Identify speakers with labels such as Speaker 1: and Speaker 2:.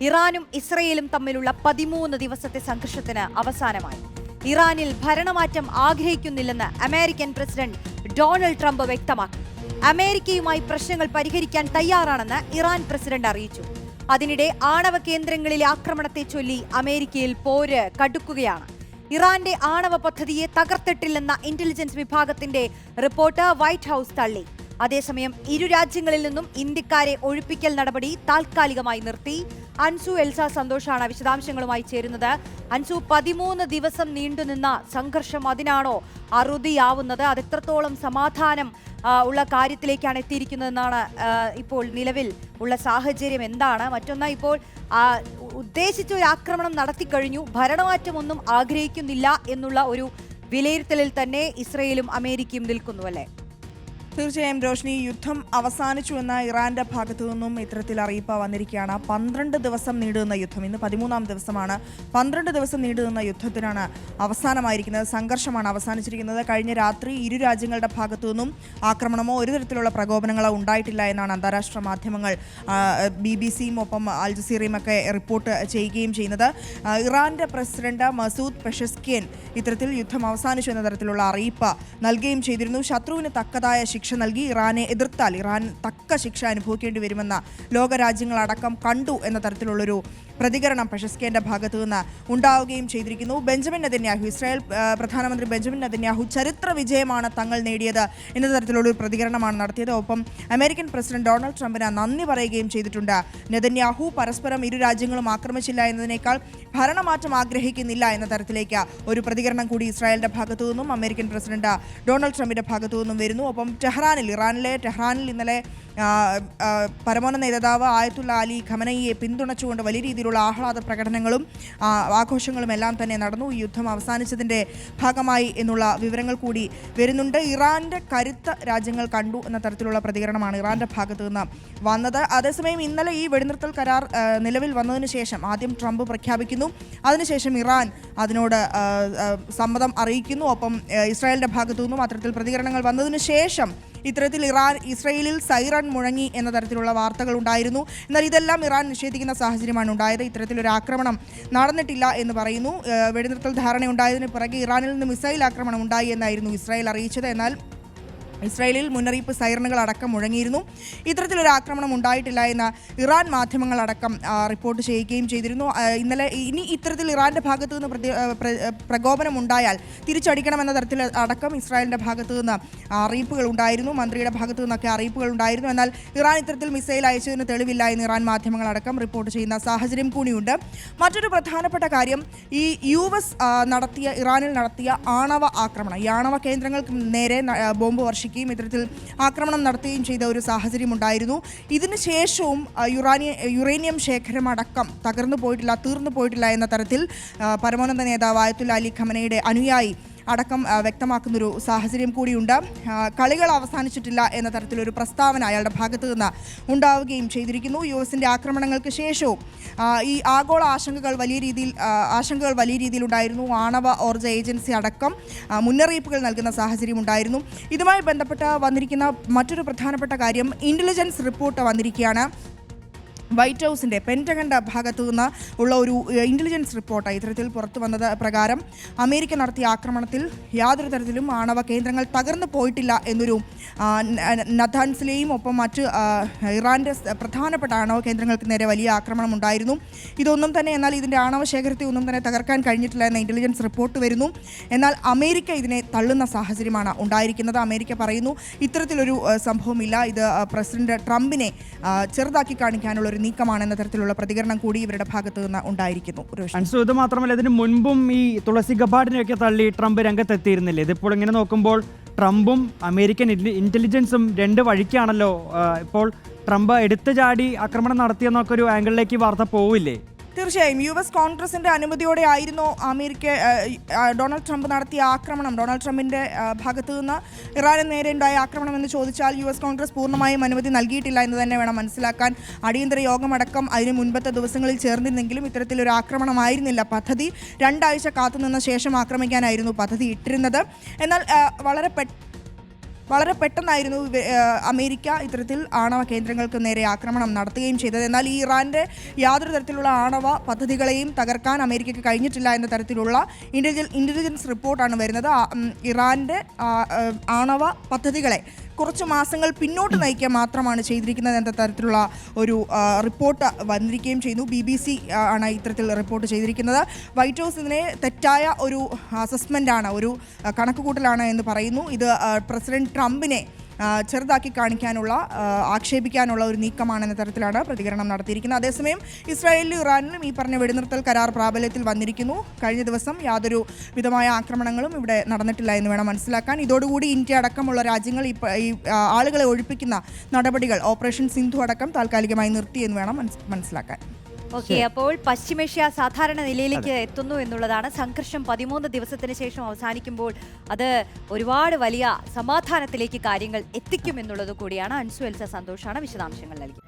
Speaker 1: ഇറാനും ഇസ്രയേലും തമ്മിലുള്ള പതിമൂന്ന് ദിവസത്തെ സംഘർഷത്തിന് അവസാനമായി. ഇറാനിൽ ഭരണമാറ്റം ആഗ്രഹിക്കുന്നില്ലെന്ന് അമേരിക്കൻ പ്രസിഡന്റ് ഡൊണാൾഡ് ട്രംപ് വ്യക്തമാക്കി. അമേരിക്കയുമായി പ്രശ്നങ്ങൾ പരിഹരിക്കാൻ തയ്യാറാണെന്ന് ഇറാൻ പ്രസിഡന്റ് അറിയിച്ചു. അതിനിടെ ആണവ കേന്ദ്രങ്ങളിലെ ആക്രമണത്തെ ചൊല്ലി അമേരിക്കയിൽ പോര് കടുക്കുകയാണ്. ഇറാന്റെ ആണവ പദ്ധതിയെ തകർത്തിട്ടില്ലെന്ന ഇന്റലിജൻസ് വിഭാഗത്തിന്റെ റിപ്പോർട്ട് വൈറ്റ് ഹൌസ് തള്ളി. അതേസമയം ഇരു രാജ്യങ്ങളിൽ നിന്നും ഇന്ത്യക്കാരെ ഒഴിപ്പിക്കൽ നടപടി താൽക്കാലികമായി നിർത്തി. അൻസു എൽസ സന്തോഷാണ് വിശദാംശങ്ങളുമായി ചേരുന്നത്. അൻസു പതിമൂന്ന് ദിവസം നീണ്ടുനിന്ന സംഘർഷം അതിനാണോ അറുതിയാവുന്നത്? അത് എത്രത്തോളം സമാധാനം ഉള്ള കാര്യത്തിലേക്കാണ് എത്തിയിരിക്കുന്നതെന്നാണ് ഇപ്പോൾ നിലവിൽ ഉള്ള സാഹചര്യം എന്താണ്? മറ്റൊന്ന് ഇപ്പോൾ ഉദ്ദേശിച്ച ഒരു ആക്രമണം നടത്തിക്കഴിഞ്ഞു. ഭരണമാറ്റമൊന്നും ആഗ്രഹിക്കുന്നില്ല എന്നുള്ള ഒരു വിലയിരുത്തലിൽ തന്നെ ഇസ്രയേലും അമേരിക്കയും നിൽക്കുന്നു അല്ലേ?
Speaker 2: തീർച്ചയായും രോഷിനി യുദ്ധം അവസാനിച്ചു എന്ന ഇറാന്റെ ഭാഗത്തു നിന്നും ഇത്തരത്തിൽ അറിയിപ്പ് വന്നിരിക്കുകയാണ്. പന്ത്രണ്ട് ദിവസം നീണ്ടുനിന്ന യുദ്ധം. ഇന്ന് പതിമൂന്നാം ദിവസമാണ്. പന്ത്രണ്ട് ദിവസം നീണ്ടുനിന്ന യുദ്ധത്തിനാണ് അവസാനമായിരിക്കുന്നത്. സംഘർഷമാണ് അവസാനിച്ചിരിക്കുന്നത്. കഴിഞ്ഞ രാത്രി ഇരു രാജ്യങ്ങളുടെ ഭാഗത്തു നിന്നും ആക്രമണമോ ഒരു തരത്തിലുള്ള പ്രകോപനങ്ങളോ ഉണ്ടായിട്ടില്ല എന്നാണ് അന്താരാഷ്ട്ര മാധ്യമങ്ങൾ ബി ബി സിയും ഒപ്പം അൽ ജസീറയും ഒക്കെ റിപ്പോർട്ട് ചെയ്യുകയും ചെയ്യുന്നത്. ഇറാന്റെ പ്രസിഡന്റ് മസൂദ് പെഷസ്കിയൻ ഇത്തരത്തിൽ യുദ്ധം അവസാനിച്ചു എന്ന തരത്തിലുള്ള അറിയിപ്പ് നൽകുകയും ചെയ്തിരുന്നു. ശത്രുവിന് തക്കതായ ശിക്ഷ നൽകി ഇറാനെ എതിർത്താൽ ഇറാൻ തക്ക ശിക്ഷ അനുഭവിക്കേണ്ടി വരുമെന്ന് ലോകരാജ്യങ്ങളടക്കം കണ്ടു എന്ന തരത്തിലുള്ളൊരു പ്രതികരണം പ്രശസ്കേന്റെ ഭാഗത്തു നിന്ന് ഉണ്ടാവുകയും ചെയ്തിരിക്കുന്നു. ബെഞ്ചമിൻ നെതന്യാഹു ഇസ്രായേൽ പ്രധാനമന്ത്രി ബെഞ്ചമിൻ നെതന്യാഹു ചരിത്ര വിജയമാണ് തങ്ങൾ നേടിയത് എന്ന തരത്തിലുള്ള ഒരു പ്രതികരണമാണ് നടത്തിയത്. ഒപ്പം അമേരിക്കൻ പ്രസിഡന്റ് ഡൊണാൾഡ് ട്രംപിന് നന്ദി പറയുകയും ചെയ്തിട്ടുണ്ട്. നെതന്യാഹു പരസ്പരം ഇരു രാജ്യങ്ങളും ആക്രമിച്ചില്ല എന്നതിനേക്കാൾ ഭരണമാറ്റം ആഗ്രഹിക്കുന്നില്ല എന്ന തരത്തിലേക്ക് ഒരു പ്രതികരണം കൂടി ഇസ്രായേലിന്റെ ഭാഗത്തു നിന്നും അമേരിക്കൻ പ്രസിഡന്റ് ഡൊണാൾഡ് ട്രംപിന്റെ ഭാഗത്തു നിന്നും വരുന്നു. ഒപ്പം ടെഹ്റാനിൽ ഇറാനിലെ ടെഹ്റാനിൽ ഇന്നലെ പരമോന്നത നേതാവ് ആയത്തുള്ള അലി ഖമനയെ പിന്തുണച്ചുകൊണ്ട് വലിയ രീതിയിലുള്ള ആഹ്ലാദ പ്രകടനങ്ങളും ആഘോഷങ്ങളും എല്ലാം തന്നെ നടന്നു. ഈ യുദ്ധം അവസാനിച്ചതിന്റെ ഭാഗമായി എന്നുള്ള വിവരങ്ങൾ കൂടി വരുന്നുണ്ട്. ഇറാന്റെ കരുത്ത രാജ്യങ്ങൾ കണ്ടു എന്ന തരത്തിലുള്ള പ്രതികരണമാണ് ഇറാന്റെ ഭാഗത്തു നിന്ന് വന്നത്. അതേസമയം ഇന്നലെ ഈ വെടിനിർത്തൽ കരാർ നിലവിൽ വന്നതിന് ശേഷം ആദ്യം ട്രംപ് പ്രഖ്യാപിക്കുന്നു. അതിനുശേഷം ഇറാൻ അതിനോട് സമ്മതം അറിയിക്കുന്നു. ഒപ്പം ഇസ്രായേലിന്റെ ഭാഗത്തു നിന്നും അത്തരത്തിൽ പ്രതികരണങ്ങൾ വന്നതിന് ശേഷം ഇത്തരത്തിൽ ഇറാൻ ഇസ്രയേലിൽ സൈറൺ മുഴങ്ങി എന്ന തരത്തിലുള്ള വാർത്തകൾ ഉണ്ടായിരുന്നു. എന്നാൽ ഇതെല്ലാം ഇറാൻ നിഷേധിക്കുന്ന സാഹചര്യമാണ് ഉണ്ടായത്. ഇത്തരത്തിലൊരു ആക്രമണം നടന്നിട്ടില്ല എന്ന് പറയുന്നു. വെടിനിർത്തൽ ധാരണ ധാരണയുണ്ടായതിന് പിറകെ ഇറാനിൽ നിന്ന് മിസൈൽ ആക്രമണം ഉണ്ടായി എന്നായിരുന്നു ഇസ്രായേൽ അറിയിച്ചത്. എന്നാൽ ഇസ്രായേലിൽ മുന്നറിയിപ്പ് സൈറണുകൾ അടക്കം മുഴങ്ങിയിരുന്നു. ഇത്തരത്തിലൊരു ആക്രമണം ഉണ്ടായിട്ടില്ല എന്ന് ഇറാൻ മാധ്യമങ്ങളടക്കം റിപ്പോർട്ട് ചെയ്യുകയും ചെയ്തിരുന്നു. ഇന്നലെ ഇനി ഇത്തരത്തിൽ ഇറാന്റെ ഭാഗത്തു നിന്ന് പ്രകോപനം ഉണ്ടായാൽ തിരിച്ചടിക്കണമെന്ന തരത്തിൽ അടക്കം ഇസ്രായേലിന്റെ ഭാഗത്തു നിന്ന് അറിയിപ്പുകൾ ഉണ്ടായിരുന്നു. മന്ത്രിയുടെ ഭാഗത്തു നിന്നൊക്കെ അറിയിപ്പുകൾ ഉണ്ടായിരുന്നു. എന്നാൽ ഇറാൻ ഇത്തരത്തിൽ മിസൈൽ അയച്ചതിന് തെളിവില്ല എന്ന് ഇറാൻ മാധ്യമങ്ങളടക്കം റിപ്പോർട്ട് ചെയ്യുന്ന സാഹചര്യം കൂടിയുണ്ട്. മറ്റൊരു പ്രധാനപ്പെട്ട കാര്യം ഈ യു നടത്തിയ ഇറാനിൽ നടത്തിയ ആണവ ആക്രമണം. ഈ ആണവ കേന്ദ്രങ്ങൾക്ക് നേരെ ബോംബ് ആ, വർഷിക്കുകയും ഇത്തരത്തിൽ ആക്രമണം നടത്തുകയും ചെയ്ത ഒരു സാഹചര്യം ഉണ്ടായിരുന്നു ഇതിനുശേഷവും യുറാനിയ യുറേനിയം ശേഖരം അടക്കം തകർന്നു പോയിട്ടില്ല തീർന്നു പോയിട്ടില്ല എന്ന തരത്തിൽ പരമോന്നത നേതാവ് ആയത്തുല്ല അലി ഖമനയുടെ അനുയായി അടക്കം വ്യക്തമാക്കുന്ന വ്യക്തമാക്കുന്നൊരു സാഹചര്യം കൂടിയുണ്ട്. കളികൾ അവസാനിച്ചിട്ടില്ല എന്ന തരത്തിലൊരു പ്രസ്താവന അയാളുടെ ഭാഗത്തു നിന്ന് ഉണ്ടാവുകയും ചെയ്തിരിക്കുന്നു. യു എസിന്റെ ആക്രമണങ്ങൾക്ക് ശേഷവും ഈ ആഗോള ആശങ്കകൾ വലിയ രീതിയിൽ ആശങ്കകൾ വലിയ രീതിയിൽ ഉണ്ടായിരുന്നു. ആണവ ഊർജ ഏജൻസി അടക്കം മുന്നറിയിപ്പുകൾ നൽകുന്ന സാഹചര്യം ഉണ്ടായിരുന്നു. ഇതുമായി ബന്ധപ്പെട്ട് വന്നിരിക്കുന്ന മറ്റൊരു പ്രധാനപ്പെട്ട കാര്യം ഇന്റലിജൻസ് റിപ്പോർട്ട് വന്നിരിക്കുകയാണ്. വൈറ്റ് ഹൗസിന്റെ പെന്റഗന്റെ ഭാഗത്തു നിന്ന് ഉള്ള ഒരു ഇന്റലിജൻസ് റിപ്പോർട്ട് ഇത്തരത്തിൽ പുറത്തു വന്നത് പ്രകാരം അമേരിക്ക നടത്തിയ ആക്രമണത്തിൽ യാതൊരു തരത്തിലും ആണവ കേന്ദ്രങ്ങൾ തകർന്നു പോയിട്ടില്ല എന്നൊരു നഥാൻസിലെയും ഒപ്പം മറ്റ് ഇറാന്റെ പ്രധാനപ്പെട്ട ആണവ കേന്ദ്രങ്ങൾക്ക് നേരെ വലിയ ആക്രമണം ഉണ്ടായിരുന്നു. ഇതൊന്നും തന്നെ എന്നാൽ ഇതിന്റെ ആണവ ശേഖരത്തെ ഒന്നും തന്നെ തകർക്കാൻ കഴിഞ്ഞിട്ടില്ല എന്ന ഇന്റലിജൻസ് റിപ്പോർട്ട് വരുന്നു. എന്നാൽ അമേരിക്ക ഇതിനെ തള്ളുന്ന സാഹചര്യമാണ് ഉണ്ടായിരിക്കുന്നത്. അമേരിക്ക പറയുന്നു ഇത്തരത്തിലൊരു സംഭവമില്ല. ഇത് പ്രസിഡന്റ് ട്രംപിനെ ചെറുതാക്കി കാണിക്കാനുള്ള ഒരു നീക്കമാണ് എന്ന തരത്തിലുള്ള പ്രതികരണം കൂടി ഇവരുടെ ഭാഗത്തു നിന്ന് ഉണ്ടായിരിക്കുന്നു.
Speaker 3: അൻസു ഇത് മാത്രമല്ല ഇതിന് മുൻപും ഈ തുളസി ഗബാഡിനെയൊക്കെ തള്ളി ട്രംപ് രംഗത്തെത്തിയിരുന്നില്ലേ? ഇതിപ്പോൾ ഇങ്ങനെ നോക്കുമ്പോൾ ട്രംപും അമേരിക്കൻ ഇന്റലിജൻസും രണ്ട് വഴിക്കാണല്ലോ ഇപ്പോൾ ട്രംപ് എടുത്തു ചാടി ആക്രമണം നടത്തിയെന്നൊക്കെ ഒരു ആംഗിളിലേക്ക് വാർത്ത പോവില്ലേ?
Speaker 2: തീർച്ചയായും യു എസ് കോൺഗ്രസിന്റെ അനുമതിയോടെ ആയിരുന്നു അമേരിക്ക ഡൊണാൾഡ് ട്രംപ് നടത്തിയ ആക്രമണം. ഡൊണാൾഡ് ട്രംപിന്റെ ഭാഗത്തു നിന്ന് ഇറാന് നേരെ ഉണ്ടായ ആക്രമണം എന്ന് ചോദിച്ചാൽ യു എസ് കോൺഗ്രസ് പൂർണമായും അനുമതി നൽകിയിട്ടില്ല എന്ന് തന്നെ വേണം മനസ്സിലാക്കാൻ. അടിയന്തര യോഗമടക്കം അതിന് മുൻപത്തെ ദിവസങ്ങളിൽ ചേർന്നിരുന്നെങ്കിലും ഇത്തരത്തിലൊരു ആക്രമണമായിരുന്നില്ല. പദ്ധതി രണ്ടാഴ്ച കാത്തുനിന്ന ശേഷം ആക്രമിക്കാനായിരുന്നു പദ്ധതി ഇട്ടിരുന്നത്. എന്നാൽ വളരെ പെട്ടെന്ന് വളരെ പെട്ടെന്നായിരുന്നു അമേരിക്ക ഇത്തരത്തിൽ ആണവ കേന്ദ്രങ്ങൾക്ക് നേരെ ആക്രമണം നടത്തുകയും ചെയ്തത്. എന്നാൽ ഈ ഇറാന്റെ യാതൊരു തരത്തിലുള്ള ആണവ പദ്ധതികളെയും തകർക്കാൻ അമേരിക്കയ്ക്ക് കഴിഞ്ഞിട്ടില്ല എന്ന തരത്തിലുള്ള ഇന്റലിജൻ ഇന്റലിജൻസ് റിപ്പോർട്ടാണ് വരുന്നത്. ഇറാന്റെ ആണവ പദ്ധതികളെ കുറച്ച് മാസങ്ങൾ പിന്നോട്ട് നയിക്കുക മാത്രമാണ് ചെയ്തിരിക്കുന്നത് എന്ന തരത്തിലുള്ള ഒരു റിപ്പോർട്ട് വന്നിരിക്കുകയും ചെയ്യുന്നു. ബി ബി സി ആണ് ഇത്തരത്തിൽ റിപ്പോർട്ട് ചെയ്തിരിക്കുന്നത്. വൈറ്റ് ഹൗസ് ഇതിനെ തെറ്റായ ഒരു അസസ്മെന്റ് ആണ് ഒരു കണക്കുകൂട്ടലാണ് എന്ന് പറയുന്നു. ഇത് പ്രസിഡന്റ് ട്രംപിനെ ചെറുതാക്കി കാണിക്കാനുള്ള ആക്ഷേപിക്കാനുള്ള ഒരു നീക്കമാണെന്ന തരത്തിലാണ് പ്രതികരണം നടത്തിയിരിക്കുന്നത്. അതേസമയം ഇസ്രായേലിലും ഇറാനിലും ഈ പറഞ്ഞ വെടിനിർത്തൽ കരാർ പ്രാബല്യത്തിൽ വന്നിരിക്കുന്നു. കഴിഞ്ഞ ദിവസം യാതൊരു വിധമായ ആക്രമണങ്ങളും ഇവിടെ നടന്നിട്ടില്ല എന്ന് വേണം മനസ്സിലാക്കാൻ. ഇതോടുകൂടി ഇന്ത്യ അടക്കമുള്ള രാജ്യങ്ങൾ ഈ ആളുകളെ ഒഴിപ്പിക്കുന്ന നടപടികൾ ഓപ്പറേഷൻ സിന്ധു അടക്കം താൽക്കാലികമായി നിർത്തി എന്ന് വേണം മനസ്സിലാക്കാൻ.
Speaker 1: ഓക്കെ അപ്പോൾ പശ്ചിമേഷ്യ സാധാരണ നിലയിലേക്ക് എത്തുന്നു എന്നുള്ളതാണ്. സംഘർഷം പതിമൂന്ന് ദിവസത്തിന് ശേഷം അവസാനിക്കുമ്പോൾ അത് ഒരുപാട് വലിയ സമാധാനത്തിലേക്ക് കാര്യങ്ങൾ എത്തിക്കും എന്നുള്ളത് കൂടിയാണ്. അൻസു എൽസ സന്തോഷാണ് വിശദാംശങ്ങൾ നൽകി